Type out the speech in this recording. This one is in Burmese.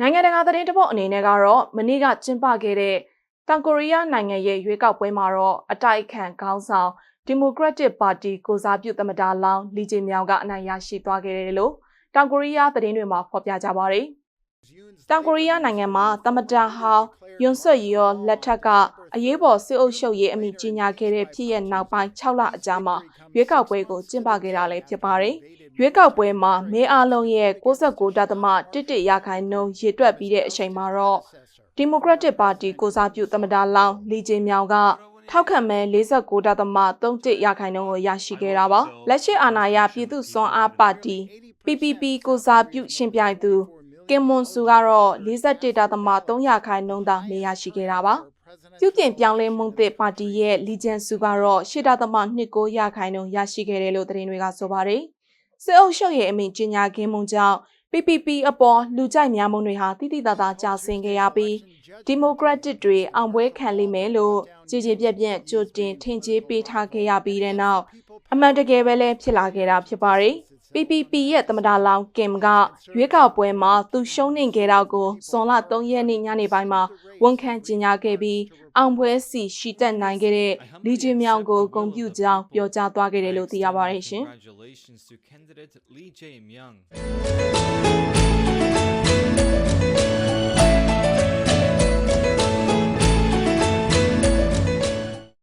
နိုင်ငံတကာသတင်းတပုတ်အနေနဲ့ကတော့မနေ့ကကျင်းပခဲ့တဲ့တောင်ကိုရီးယားနိုင်ငံရဲ့ရွေးကောက်ပွဲမှာတော့အတိုက်အခံခေါင်းဆောင်ဒီမိုကရက်တစ်ပါတီကိုစားပြုသမ္မတလောင်းလီဂျင်မြောင်ကအနိုင်ရရှိသွားခဲ့တယ်လို့တောင်ကိုရီးယားသတင်းတွေမှာဖော်ပြကြပါတယ်။တောင်ကိုရီးယားနိုင်ငံမှာသမ္မတဟောင်းယွန်ဆွတ်ရီယောလက်ထက်က အရေးပေါ်စစ်အုပ်ရှုပ်ရေးအမိကြီးညာခဲ့တဲ့ဖြစ်ရဲ့နောက်ပိုင်း6လအကြာမှာရွေးကောက်ပွဲကိုကျင်းပခဲ့တာလည်းဖြစ်ပါတယ်။ရွေးကောက်ပွဲမှာမဲအားလုံးရဲ့69.11ရာခိုင်နှုန်းရေတွက်ပြီးတဲ့အချိန်မှာတော့ဒီမိုကရက်တစ်ပါတီကိုစားပြုသမ္မတလောင်းလီဂျင်မြောင်ကထောက်ခံမဲ49.31ရာခိုင်နှုန်းကိုရရှိခဲ့တာပါလက်ရှိအာဏာရပြည်သူ့စွမ်းအားပါတီ PPP ကိုစားပြုရှင်ပြိုင်သူကင်မွန်ဆူကတော့41.3ရာခိုင်နှုန်းသာနေရရှိခဲ့တာပါ ပြုပြင်ပြောင်းလဲမှုသစ်ပါတီရဲ့လီဂျန်ဆူကတော့8.29ရာခိုင်နှုန်းရရှိခဲ့တယ်လို့သတင်းတွေကဆိုပါတယ်စစ်အုပ်ရှုပ်ရဲ့အမိန့်ကြီးညာခင်းမှုကြောင့် PPP အပေါ်လူကြိုက်များမှုတွေဟာတိတိတသားကျဆင်းခဲ့ရပြီးဒီမိုကရက်တစ်တွေအောင်ပွဲခံလိမ့်မယ်လို့ကြည်ကြည်ပြက်ပြက်ကြိုတင်ထင်ကြေးပေးထားခဲ့ရပြီးတဲ့နောက်အမှန်တကယ်ပဲလည်းဖြစ်လာခဲ့တာဖြစ်ပါတယ်။ PPP ရဲ့သမ္မတလောင်းကင်ကရွေးကောက်ပွဲမှာသူရှုံးနေခဲ့တာကိုဇွန်လ3ရက်နေ့ညနေပိုင်းမှာဝန်ခံကြေညာခဲ့ပြီးအောင်ပွဲစီရှိတက်နိုင်ခဲ့တဲ့လီဂျင်မြောင်ကိုဂုဏ်ပြုကြောင်းပြောကြားသွားခဲ့တယ်လို့သိရပါတယ်ရှင်။